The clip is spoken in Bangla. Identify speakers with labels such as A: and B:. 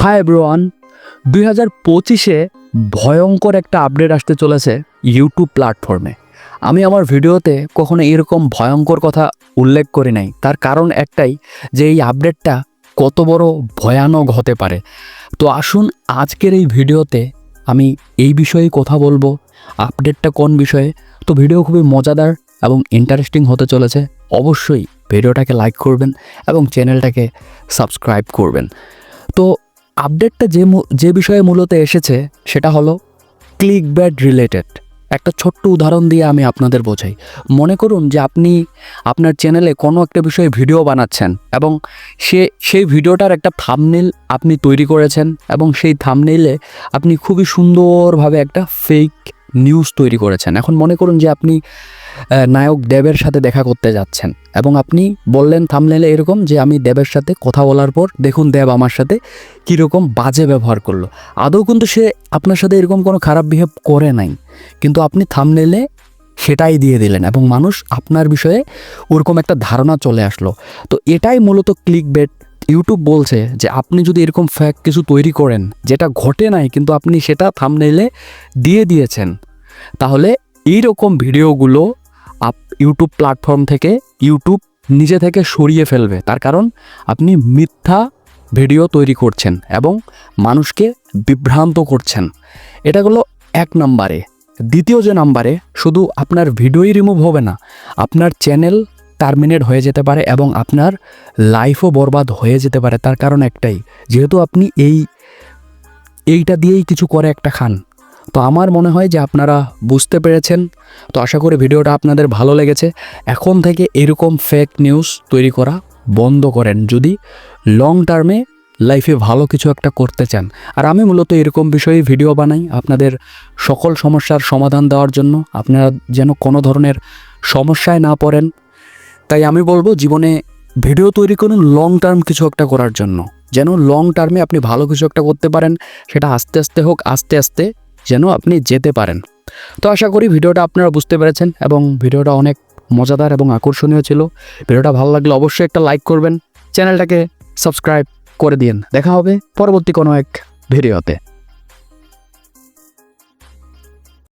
A: হাই এভরিওয়ান, দুই হাজার পঁচিশে ভয়ঙ্কর একটা আপডেট আসতে চলেছে ইউটিউব প্ল্যাটফর্মে। আমি আমার ভিডিওতে কখনো এরকম ভয়ঙ্কর কথা উল্লেখ করি নাই। তার কারণ একটাই যে এই আপডেটটা কত বড় ভয়ানক হতে পারে। তো আসুন আজকের এই ভিডিওতে আমি এই বিষয়ে কথা বলব, আপডেটটা কোন বিষয়ে। তো ভিডিও খুবই মজাদার এবং ইন্টারেস্টিং হতে চলেছে। অবশ্যই ভিডিওটাকে লাইক করবেন এবং চ্যানেলটাকে সাবস্ক্রাইব করবেন। আপডেটটা যে যে বিষয়ে মূলত এসেছে সেটা হলো ক্লিক ব্যাড রিলেটেড। একটা ছোট্ট উদাহরণ দিয়ে আমি আপনাদের বোঝাই। মনে করুন যে আপনি আপনার চ্যানেলে কোনো একটা বিষয়ে ভিডিও বানাচ্ছেন এবং সে, সেই ভিডিওটার একটা থামনেল আপনি তৈরি করেছেন এবং সেই থামনেলে আপনি খুবই সুন্দরভাবে একটা ফেক নিউজ তৈরি করেছেন। এখন মনে করুন যে আপনি নায়ক দেবের সাথে দেখা করতে যাচ্ছেন। এবং আপনি বললেন থামনেলে এরকম যে আমি দেবের সাথে কথা বলার পর দেখুন দেব আমার সাথে কীরকম বাজে ব্যবহার করল। আদৌ কিন্তু সে আপনার সাথে এরকম কোনো খারাপ বিহেভ করে নাই। কিন্তু আপনি থামনেলে সেটাই দিয়ে দিলেন এবং মানুষ আপনার বিষয়ে ওরকম একটা ধারণা চলে আসলো। তো এটাই মূলত ক্লিক বেট ইউটিউব বলছে যে আপনি যদি এরকম ফ্যাক কিছু তৈরি করেন, যেটা ঘটে নাই কিন্তু আপনি সেটা থামনেলে দিয়ে দিয়েছেন, তাহলে এই রকম ভিডিওগুলো ইউটিউব প্ল্যাটফর্ম থেকে ইউটিউব নিজে থেকে সরিয়ে ফেলবে। তার কারণ, আপনি মিথ্যা ভিডিও তৈরি করছেন এবং মানুষকে বিভ্রান্ত করছেন। এটা হলো এক নম্বরে। দ্বিতীয় যে নাম্বারে, শুধু আপনার ভিডিওই রিমুভ হবে না, আপনার চ্যানেল টার্মিনেট হয়ে যেতে পারে এবং আপনার লাইফও বরবাদ হয়ে যেতে পারে। তার কারণ একটাই, যেহেতু আপনি এই, এইটা দিয়েই কিছু করে একটা খান। তো আমার মনে হয় যে আপনারা বুঝতে পেরেছেন। তো আশা করি ভিডিওটা আপনাদের ভালো লেগেছে। এখন থেকে এরকম ফেক নিউজ তৈরি করা বন্ধ করেন। যদি লং টার্মে লাইফে ভালো কিছু একটা করতে চান। আর আমি মূলত এরকম বিষয়ে ভিডিও বানাই আপনাদের সকল সমস্যার সমাধান দেওয়ার জন্য। আপনারা যেন কোনো ধরনের সমস্যায় না পড়েন। তাই আমি বলব জীবনে ভিডিও তৈরি করুন লং টার্ম কিছু একটা করার জন্য। যেন লং টার্মে আপনি ভালো কিছু একটা করতে পারেন। সেটা আস্তে আস্তে হোক, আস্তে আস্তে যেন আপনি যেতে পারেন। তো আশা করি ভিডিওটা আপনারা বুঝতে পেরেছেন এবং ভিডিওটা অনেক মজাদার এবং আকর্ষণীয় ছিল। ভিডিওটা ভালো লাগলে অবশ্যই একটা লাইক করবেন। চ্যানেলটাকে সাবস্ক্রাইব করে দিন দেখা হবে পরবর্তী কোনো এক ভিডিওতে।